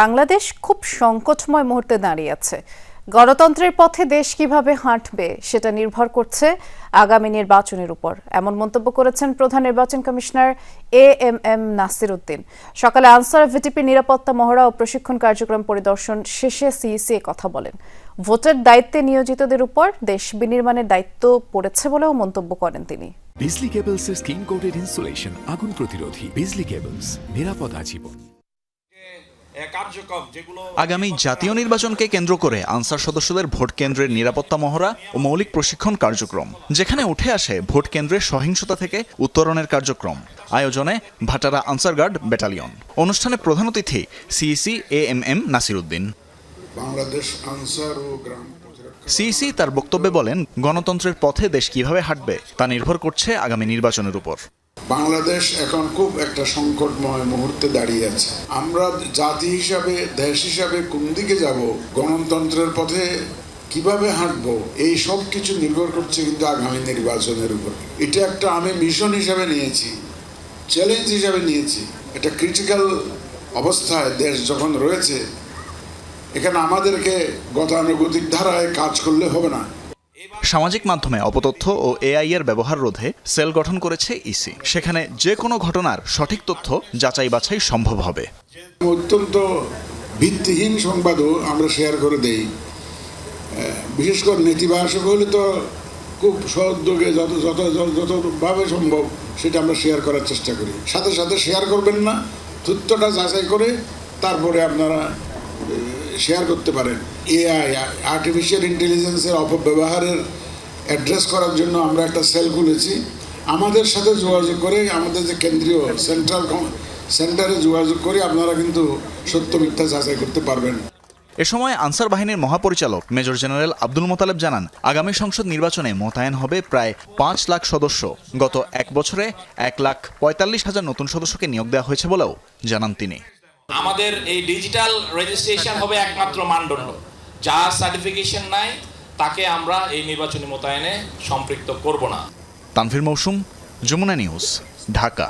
বাংলাদেশ খুব সংকটময় মুহূর্তে দাঁড়িয়ে আছে। গণতন্ত্রের পথে দেশ কীভাবে হাঁটবে, সেটা নির্ভর করছে আগামী নির্বাচনের উপর। এমন মন্তব্য করেছেন প্রধান নির্বাচন commissioner A M M Nasir Uddin সকালে আনসার ভিটিপি নিরাপত্তা মহড়া ও প্রশিক্ষণ কার্যক্রম পরিদর্শন শেষে সিইসি কথা বলেন। ভোটের দায়িত্বে নিয়োজিতদের উপর দেশ বিনির্মাণের দায়িত্ব পড়েছে বলেও মন্তব্য করেন তিনি। বিজলি কেবলসের স্কিন কোটেড ইনসুলেশন আগুন প্রতিরোধী। বিজলি কেবলস, নিরাপদ আজীবন। আগামী জাতীয় নির্বাচনকে কেন্দ্র করে আনসার সদস্যদের ভোট কেন্দ্রের নিরাপত্তা মহড়া ও মৌলিক প্রশিক্ষণ কার্যক্রম যেখানে উঠে আসে ভোট কেন্দ্রের সহিংসতা থেকে উত্তরণের কার্যক্রম। আয়োজনে ভাটারা আনসার গার্ড ব্যাটালিয়ন। অনুষ্ঠানে প্রধান অতিথি CEC A M M Nasir Uddin Bangladesh Ansar ও গ্রাম সিইসি তার বক্তব্যে বলেন গণতন্ত্রের পথে দেশ কীভাবে হাঁটবে তা নির্ভর করছে আগামী নির্বাচনের উপর। বাংলাদেশ এখন খুব একটা সংকটময় মুহূর্তে দাঁড়িয়ে আছে। আমরা জাতি হিসাবে, দেশ হিসাবে কোন দিকে যাব, গণতন্ত্রের পথে কীভাবে হাঁটবো, এই সব কিছু নির্ভর করছে কিন্তু আগামী নির্বাচনের উপর। এটা একটা আমি মিশন হিসাবে নিয়েছি চ্যালেঞ্জ হিসাবে নিয়েছি। এটা ক্রিটিক্যাল অবস্থায় দেশ যখন রয়েছে, এখানে আমাদেরকে গতানুগতিক ধারায় কাজ করলে হবে না। সামাজিক মাধ্যমে অপতথ্য ও এআই এর ব্যবহার রোধে সেল গঠন করেছে ইসি। সেখানে যে কোনো ঘটনার সঠিক তথ্য যাচাই বাছাই সম্ভব হবে। অত্যন্ত ভিত্তিহীন সংবাদও আমরা শেয়ার করে দেই। বিশেষ করে নেতিবাচক হলে তো খুব সদ্যোগে যত যত যত- যতভাবে সম্ভব সেটা আমরা শেয়ার করার চেষ্টা করি। সাথে সাথে শেয়ার করবেন না, তথ্যটা যাচাই করে তারপরে আপনারা শেয়ার করতে পারেন। এআই আর্টিফিশিয়াল ইন্টেলিজেন্সের অপব্যবহারের অ্যাড্রেস করার জন্য আমরা একটা সেল খুলেছি। আমাদের সাথে যোগাযোগ করে আমাদের যে কেন্দ্রীয় সেন্ট্রাল সেন্টারে যোগাযোগ করে আপনারা কিন্তু সত্য মিথ্যা যাচাই করতে পারবেন। এ সময় আনসার বাহিনীর মহাপরিচালক মেজর জেনারেল আব্দুল মোতালেব জানান, আগামী সংসদ নির্বাচনে মোতায়েন হবে প্রায় পাঁচ লাখ সদস্য। গত এক বছরে এক লাখ পঁয়তাল্লিশ হাজার নতুন সদস্যকে নিয়োগ দেওয়া হয়েছে বলেও জানান তিনি। আমাদের এই ডিজিটাল রেজিস্ট্রেশন হবে একমাত্র মানদণ্ড। যার সার্টিফিকেশন নাই, তাকে আমরা এই নির্বাচনী মোতায়েনে সম্পৃক্ত করব না। তানভীর মৌসুম, যমুনা নিউজ, ঢাকা।